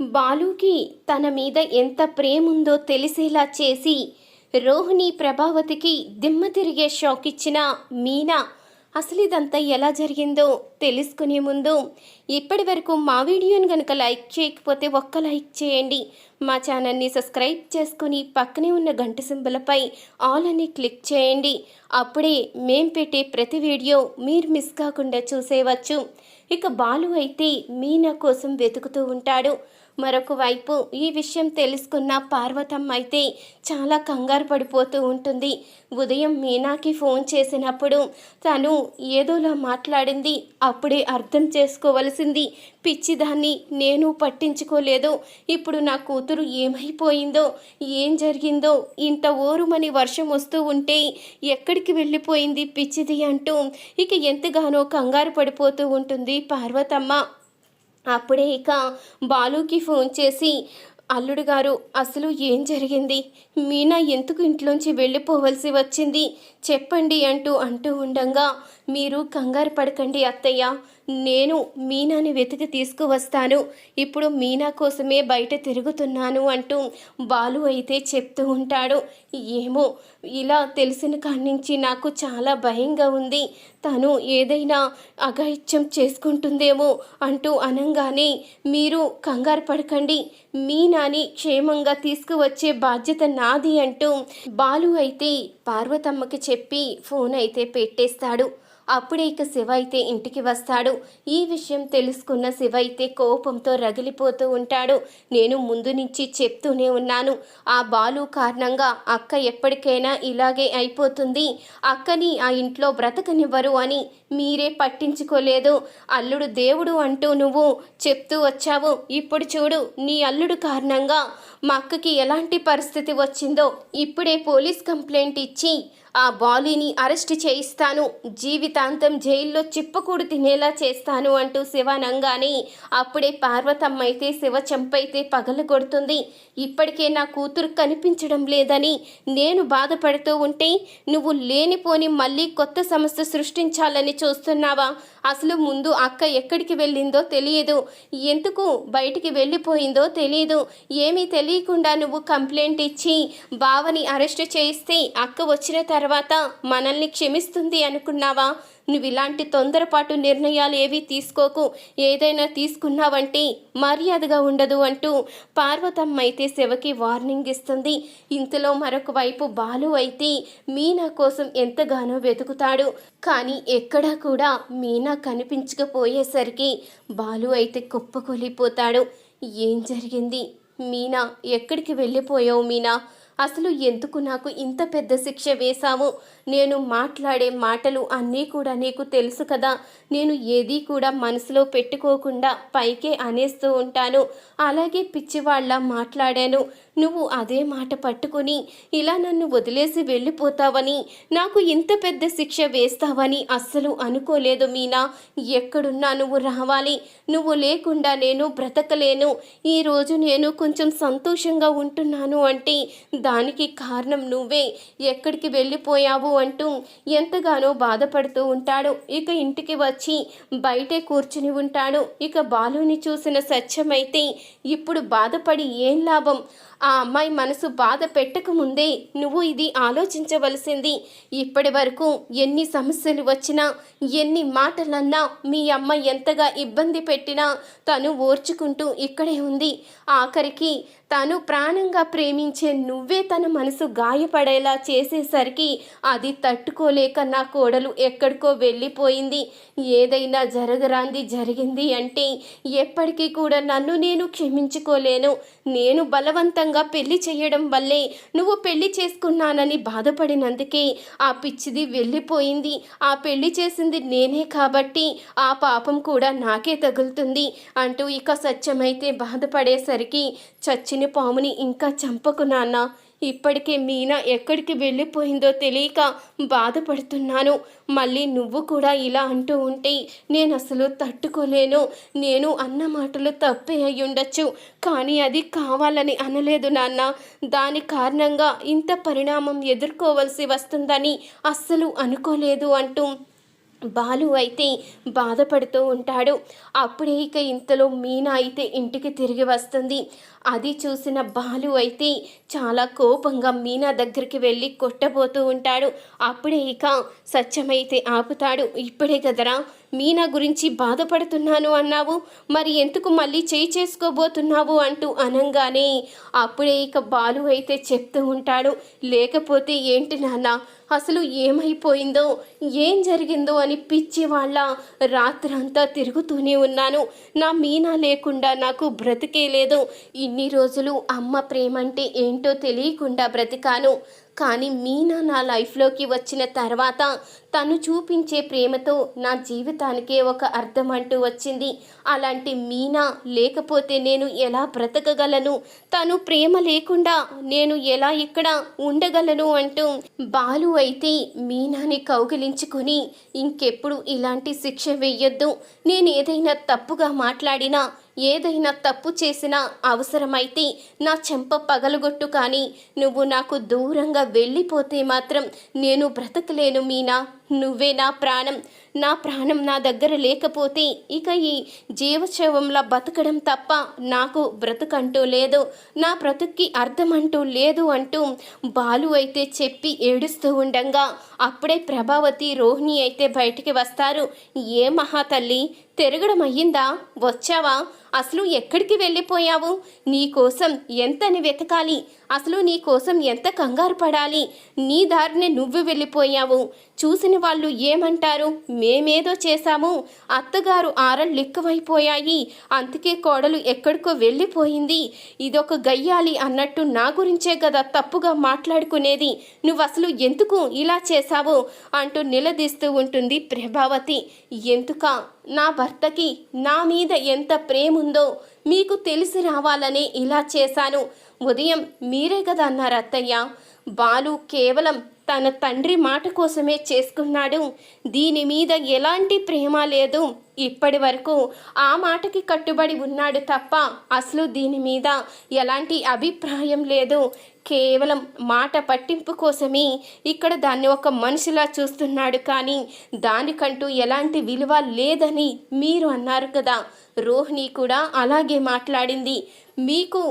బాలుకి తన మీద ఎంత ప్రేముందో తెలిసేలా చేసి రోహిణి ప్రభావతికి దిమ్మ తిరిగే షాక్ ఇచ్చిన మీనా అసలు ఇదంతా ఎలా జరిగిందో తెలుసుకునే ముందు ఇప్పటి వరకు మా వీడియోని కనుక లైక్ చేయకపోతే ఒక్క లైక్ చేయండి. మా ఛానల్ని సబ్స్క్రైబ్ చేసుకుని పక్కనే ఉన్న గంట సింబలపై ఆల్ అని క్లిక్ చేయండి. అప్పుడే మేం పెట్టే ప్రతి వీడియో మీరు మిస్ కాకుండా చూసేవచ్చు. ఇక బాలు అయితే మీనా కోసం వెతుకుతూ ఉంటాడు. మరొక వైపు ఈ విషయం తెలుసుకున్న పార్వతమ్మ అయితే చాలా కంగారు పడిపోతూ ఉంటుంది. ఉదయం మీనాకి ఫోన్ చేసినప్పుడు తను ఏదోలా మాట్లాడింది. అప్పుడే అర్థం చేసుకోవలసింది. పిచ్చిదాన్ని నేను పట్టించుకోలేదు. ఇప్పుడు నా కూతురు ఏమైపోయిందో ఏం జరిగిందో ఇంత ఓరుమని వర్షం వస్తూ ఉంటే ఎక్కడికి వెళ్ళిపోయింది పిచ్చిది అంటూ ఇక ఎంతగానో కంగారు పడిపోతూ ఉంటుంది పార్వతమ్మ. అప్పుడే ఇక బాలుకి ఫోన్ చేసి అల్లుడు గారు అసలు ఏం జరిగింది? మీనా ఎందుకు ఇంట్లోంచి వెళ్ళిపోవలసి వచ్చింది? చెప్పండి అంటూ అంటూ ఉండంగా మీరు కంగారు పడకండి అత్తయ్య. నేను మీనాని వెతికి తీసుకువస్తాను. ఇప్పుడు మీనా కోసమే బయట తిరుగుతున్నాను అంటూ బాలు అయితే చెప్తూ ఉంటాడు. ఏమో ఇలా తెలిసిన కాడి నుంచి నాకు చాలా భయంగా ఉంది. తను ఏదైనా అఘాయిత్యం చేసుకుంటుందేమో అంటూ అనంగానే మీరు కంగారు పడకండి. మీనాని క్షేమంగా తీసుకువచ్చే బాధ్యత నాది అంటూ బాలు అయితే పార్వతమ్మకి చెప్పి ఫోన్ అయితే పెట్టేస్తాడు. అప్పుడే ఇక శివ అయితే ఇంటికి వస్తాడు. ఈ విషయం తెలుసుకున్న శివ అయితే కోపంతో రగిలిపోతూ ఉంటాడు. నేను ముందు నుంచి చెప్తూనే ఉన్నాను. ఆ బాలు కారణంగా అక్క ఎప్పటికైనా ఇలాగే అయిపోతుంది. అక్కని ఆ ఇంట్లో బ్రతకనివ్వరు అని మీరే పట్టించుకోలేదు. అల్లుడు దేవుడు అంటూ నువ్వు చెప్తూ వచ్చావు. ఇప్పుడు చూడు నీ అల్లుడు కారణంగా మా అక్కకి ఎలాంటి పరిస్థితి వచ్చిందో. ఇప్పుడే పోలీస్ కంప్లైంట్ ఇచ్చి ఆ బాలీని అరెస్ట్ చేయిస్తాను. జీవితాంతం జైల్లో చిప్పకూడు తినేలా చేస్తాను అంటూ శివనంగానే అప్పుడే పార్వతమ్మ అయితే శివ చెంపైతే పగల కొడుతుంది. ఇప్పటికే నా కూతురు కనిపించడం లేదని నేను బాధపడుతూ ఉంటే నువ్వు లేనిపోని మళ్ళీ కొత్త సమస్య సృష్టించాలని చూస్తున్నావా? అసలు ముందు అక్క ఎక్కడికి వెళ్ళిందో తెలియదు. ఎందుకు బయటికి వెళ్ళిపోయిందో తెలియదు. ఏమీ తెలియకుండా నువ్వు కంప్లైంట్ ఇచ్చి బావని అరెస్ట్ చేయిస్తే అక్క వచ్చిన తర్వాత తర్వాత మనల్ని క్షమిస్తుంది అనుకున్నావా? నువ్వు ఇలాంటి తొందరపాటు నిర్ణయాలు ఏవి తీసుకోకు. ఏదైనా తీసుకున్నావంటే మర్యాదగా ఉండదు అంటూ పార్వతమ్మ అయితే శివకి వార్నింగ్ ఇస్తుంది. ఇంతలో మరొక వైపు బాలు అయితే మీనా కోసం ఎంతగానో వెతుకుతాడు. కానీ ఎక్కడా కూడా మీనా కనిపించకపోయేసరికి బాలు అయితే కుప్పకూలిపోతాడు. ఏం జరిగింది? మీనా ఎక్కడికి వెళ్ళిపోయావు మీనా? అసలు ఎందుకు నాకు ఇంత పెద్ద శిక్ష వేశాము నేను మాట్లాడే మాటలు అన్నీ కూడా నీకు తెలుసు కదా. నేను ఏదీ కూడా మనసులో పెట్టుకోకుండా పైకే అనేస్తూ ఉంటాను. అలాగే పిచ్చివాళ్ళ మాట్లాడాను. నువ్వు అదే మాట పట్టుకుని ఇలా నన్ను వదిలేసి వెళ్ళిపోతావని నాకు ఇంత పెద్ద శిక్ష వేస్తావని అస్సలు అనుకోలేదు మీనా. ఎక్కడున్నా నువ్వు రావాలి. నువ్వు లేకుండా నేను బ్రతకలేను. ఈరోజు నేను కొంచెం సంతోషంగా ఉంటున్నాను అంటే దానికి కారణం నువ్వే. ఎక్కడికి వెళ్ళిపోయావు అంటూ ఎంతగానో బాధపడుతూ ఉంటాడు. ఇక ఇంటికి వచ్చి బయటే కూర్చుని ఉంటాడు. ఇక బాలుని చూసిన సత్యమైతే ఇప్పుడు బాధపడి ఏం లాభం? ఆ అమ్మాయి మనసు బాధ పెట్టకముందే నువ్వు ఇది ఆలోచించవలసింది. ఇప్పటి వరకు ఎన్ని సమస్యలు వచ్చినా ఎన్ని మాటలన్నా మీ అమ్మ ఎంతగా ఇబ్బంది పెట్టినా తను ఓర్చుకుంటూ ఇక్కడే ఉంది. ఆఖరికి తను ప్రాణంగా ప్రేమించే నువ్వే తన మనసు గాయపడేలా చేసేసరికి అది తట్టుకోలేక నా కోడలు ఎక్కడికో వెళ్ళిపోయింది. ఏదైనా జరగరాంది జరిగింది అంటే ఎప్పటికీ కూడా నన్ను నేను క్షమించుకోలేను. నేను బలవంతంగా పెళ్ళి చేయడం వల్లే నువ్వు పెళ్ళి చేసుకున్నానని బాధపడినందుకే ఆ పిచ్చిది వెళ్ళిపోయింది. ఆ పెళ్ళి చేసింది నేనే కాబట్టి ఆ పాపం కూడా నాకే తగులుతుంది అంటూ ఇక సత్యమైతే బాధపడేసరికి చచ్చిన పాముని ఇంకా చంపకు నాన్న. ఇప్పటికే మీనా ఎక్కడికి వెళ్ళిపోయిందో తెలియక బాధపడుతున్నాను. మళ్ళీ నువ్వు కూడా ఇలా అంటూ ఉంటే నేను అసలు తట్టుకోలేను. నేను అన్న మాటలు తప్పే అయి ఉండొచ్చు. కానీ అది కావాలని అనలేదు నాన్న. దాని కారణంగా ఇంత పరిణామం ఎదుర్కోవలసి వస్తుందని అస్సలు అనుకోలేదు అంటూ బాలు అయితే బాధపడుతూ ఉంటాడు. అప్పుడే ఇక ఇంతలో మీనా అయితే ఇంటికి తిరిగి వస్తుంది. అది చూసిన బాలు అయితే చాలా కోపంగా మీనా దగ్గరికి వెళ్ళి కొట్టబోతూ ఉంటాడు. అప్పుడే ఇక సత్యమైతే ఆపుతాడు. ఇప్పుడే కదరా మీనా గురించి బాధపడుతున్నాను అన్నావు. మరి ఎందుకు మళ్ళీ చేయి చేసుకోబోతున్నావు అంటూ అనంగానే అప్పుడే ఇక బాలు అయితే చెప్తూ ఉంటాడు. లేకపోతే ఏంటి నాన్న అసలు ఏమైపోయిందో ఏం జరిగిందో అని పిచ్చి వాళ్ళ రాత్రంతా తిరుగుతూనే ఉన్నాను. నా మీనా లేకుండా నాకు బ్రతికే లేదు. ఇన్ని రోజులు అమ్మ ప్రేమంటే ఏంటో తెలియకుండా బ్రతికాను. కానీ మీనా నా లైఫ్లోకి వచ్చిన తర్వాత తను చూపించే ప్రేమతో నా జీవితానికే ఒక అర్థం అంటూ వచ్చింది. అలాంటి మీనా లేకపోతే నేను ఎలా బ్రతకగలను? తను ప్రేమ లేకుండా నేను ఎలా ఇక్కడ ఉండగలను అంటూ బాలు అయితే మీనాని కౌగిలించుకుని ఇంకెప్పుడు ఇలాంటి శిక్ష వెయ్యొద్దు నేను ఏదైనా తప్పుగా మాట్లాడినా ఏదైనా తప్పు చేసినా అవసరమైతే నా చెంప పగలగొట్టు కానీ నువ్వు నాకు దూరంగా వెళ్ళిపోతే మాత్రం నేను బ్రతకలేను మీనా. నువ్వే నా ప్రాణం. నా ప్రాణం నా దగ్గర లేకపోతే ఇక ఈ జీవశవంలా బతకడం తప్ప నాకు బ్రతుకంటూ లేదు. నా బ్రతుక్కి అర్థం అంటూ లేదు అంటూ బాలు అయితే చెప్పి ఏడుస్తూ ఉండంగా అప్పుడే ప్రభావతి రోహిణి అయితే బయటికి వస్తారు. ఏ మహాతల్లి తిరగడం అయ్యిందా? వచ్చావా? అసలు ఎక్కడికి వెళ్ళిపోయావు? నీ కోసం ఎంతని వెతకాలి? అసలు నీ కోసం ఎంత కంగారు పడాలి? నీ దారిని నువ్వు వెళ్ళిపోయావు. చూసిన వాళ్ళు ఏమంటారు? మేమేదో చేశాము. అత్తగారు ఆరళ్ళు ఎక్కువైపోయాయి అందుకే కోడలు ఎక్కడికో వెళ్ళిపోయింది. ఇదొక గయ్యాలి అన్నట్టు నా గురించే కదా తప్పుగా మాట్లాడుకునేది. నువ్వు అసలు ఎందుకు ఇలా చేశావు? అంటూ నిలదీస్తూ ఉంటుంది ప్రభావతి. ఎందుక? నా భర్తకి నా మీద ఎంత ప్రేముందో మీకు తెలిసి రావాలని ఇలా చేశాను. ఉదయం మీరే కదా అన్నారు అత్తయ్య. బాలు కేవలం తన తండ్రి మాట కోసమే చేసుకున్నాడు. దీని మీద ఎలాంటి ప్రేమ లేదు. ఇప్పటి వరకు ఆ మాటకి కట్టుబడి ఉన్నాడు తప్ప అసలు దీని మీద ఎలాంటి అభిప్రాయం లేదు. కేవలం మాట పట్టింపు కోసమే ఇక్కడ దాన్ని ఒక మనిషిలా చూస్తున్నాడు కానీ దానికంటూ ఎలాంటి విలువ లేదని మీరు అన్నారు కదా. రోహిణి కూడా అలాగే మాట్లాడింది. మీకు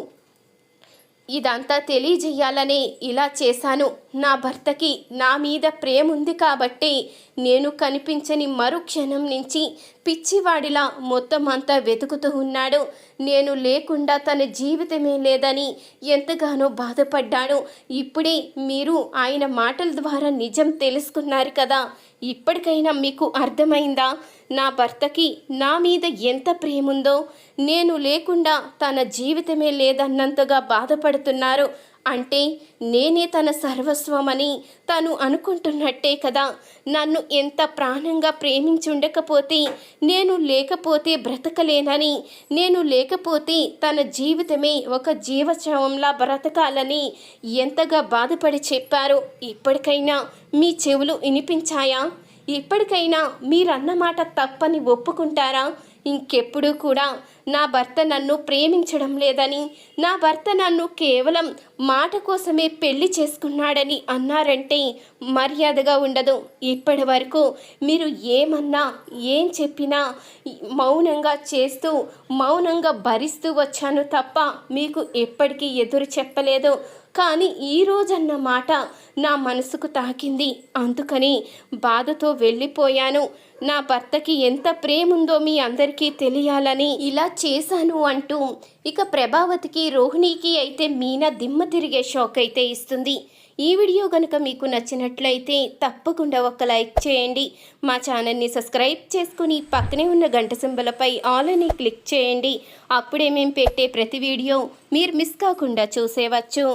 ఇదంతా తెలియజేయాలని ఇలా చేశాను. నా భర్తకి నా మీద ప్రేమ ఉంది కాబట్టి నేను కనిపించని మరుక్షణం నుంచి పిచ్చివాడిలా మొత్తం అంతా వెతుకుతూ ఉన్నాడు. నేను లేకుండా తన జీవితమే లేదని ఎంతగానో బాధపడ్డాను. ఇప్పుడే మీరు ఆయన మాటల ద్వారా నిజం తెలుసుకున్నారు కదా. ఇప్పటికైనా మీకు అర్థమైందా? నా భర్తకి నా మీద ఎంత ప్రేముందో? నేను లేకుండా తన జీవితమే లేదన్నంతగా బాధపడుతున్నారు. అంటే నేనే తన సర్వస్వమని తను అనుకుంటున్నట్టే కదా. నన్ను ఎంత ప్రాణంగా ప్రేమించుండకపోతే నేను లేకపోతే బ్రతకలేనని నేను లేకపోతే తన జీవితమే ఒక జీవశవంలా బ్రతకాలని ఎంతగా బాధపడి చెప్పారో ఇప్పటికైనా మీ చెవులు వినిపించాయా? ఇప్పటికైనా మీరన్న మాట తప్పని ఒప్పుకుంటారా? ఇంకెప్పుడూ కూడా నా భర్త నన్ను ప్రేమించడం లేదని నా భర్త నన్ను కేవలం మాట కోసమే పెళ్ళి చేసుకున్నాడని అన్నారంటే మర్యాదగా ఉండదు. ఇప్పటి వరకు మీరు ఏమన్నా ఏం చెప్పినా మౌనంగా చేస్తూ మౌనంగా భరిస్తూ వచ్చాను తప్ప మీకు ఎప్పటికీ ఎదురు చెప్పలేదు. కానీ ఈరోజన్న మాట నా మనసుకు తాకింది. అందుకని బాధతో వెళ్ళిపోయాను. నా భర్తకి ఎంత ప్రేముందో మీ అందరికీ తెలియాలని ఇలా చేశాను అంటూ ఇక ప్రభావతికి రోహిణికి అయితే మీనా దిమ్మ తిరిగే షాక్ అయితే ఇస్తుంది. ఈ వీడియో కనుక మీకు నచ్చినట్లయితే తప్పకుండా ఒక లైక్ చేయండి. మా ఛానల్ని సబ్స్క్రైబ్ చేసుకుని పక్కనే ఉన్న గంట సింబలపై ఆల్ అని క్లిక్ చేయండి. అప్పుడే మేము పెట్టే ప్రతి వీడియో మీరు మిస్ కాకుండా చూసేవచ్చు.